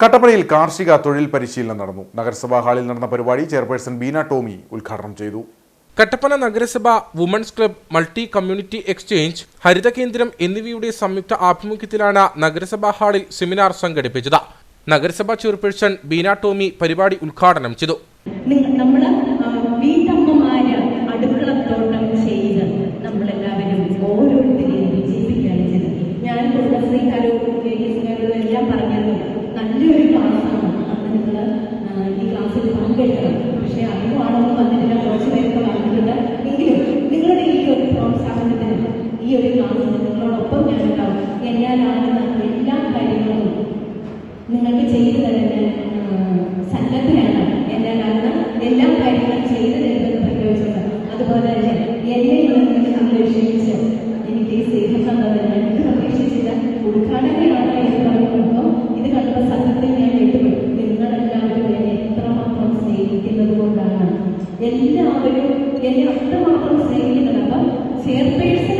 കട്ടപ്പനയിൽ കാർഷിക തൊഴിൽ പരിശീലനം നടന്നു. നഗരസഭാ ഹാളിൽ നടന്ന പരിപാടി ചെയർപേഴ്സൺ ബീന ടോമി ഉദ്ഘാടനം ചെയ്തു. കട്ടപ്പന നഗരസഭ women's club multi community exchange ഹരിത കേന്ദ്രം എന്നിവയുടെ സംയുക്ത ആഭിമുഖ്യത്തിലാണ് നഗരസഭാ ഹാളിൽ സെമിനാർ സംഘടിപ്പിച്ചത്. നഗരസഭാ ചെയർപേഴ്സൺ ബീന ടോമി പരിപാടി ഉദ്ഘാടനം ചെയ്തു. പക്ഷേ വന്നിട്ടില്ല. കുറച്ച് പേരൊക്കെ വന്നിട്ടുണ്ട്. എങ്കിലും നിങ്ങളുടെ ഈ ഒരു പ്രോത്സാഹനത്തിന് ഈ ഒരു ക്ലാസ്സിൽ നിങ്ങളോടൊപ്പം ഞാനുണ്ടാവും. ഞാനാകുന്ന എല്ലാ കാര്യങ്ങളും നിങ്ങൾക്ക് ചെയ്തു തരാൻ ഞാൻ എല്ലാവരും എന്നെ അത്രമാത്രം സ്നേഹിക്കുന്നത് അപ്പം ചെയർപേഴ്സൺ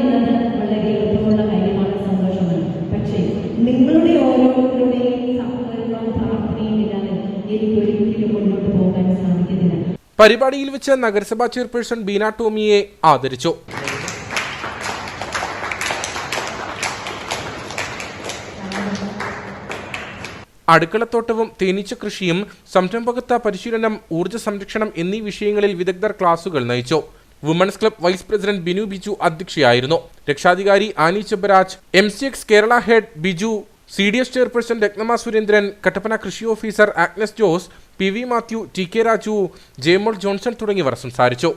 എന്നത് വളരെ എളുപ്പമുള്ള കാര്യമാണ് സന്തോഷമാണ്. പക്ഷേ നിങ്ങളുടെ ഓരോരുത്തരുടെയും സഹകരണവും പ്രാർത്ഥനയും ഇല്ലാതെ എനിക്ക് ഒരിക്കലും മുന്നോട്ട് പോകാൻ സാധിക്കുന്നില്ല. പരിപാടിയിൽ വെച്ച് നഗരസഭാ ചെയർപേഴ്സൺ ബീന ടോമിയെ ആദരിച്ചു. അടുക്കളത്തോട്ടവും തേനീച്ച കൃഷിയും സംരംഭകത്വ പരിശീലനം ഊർജ സംരക്ഷണം എന്നീ വിഷയങ്ങളിൽ വിദഗ്ധർ ക്ലാസുകൾ നയിച്ചു. Women's club vice president Binu Biju അധ്യക്ഷയായിരുന്നു. രക്ഷാധികാരി Annie Chebaraj M C X Kerala head Biju C D S chairperson Ratnamma Surendran Kattappana കൃഷി officer Agnes Jose P V Mathew T K Raju Jayamol Johnson തുടങ്ങിയവർ സംസാരിച്ചു.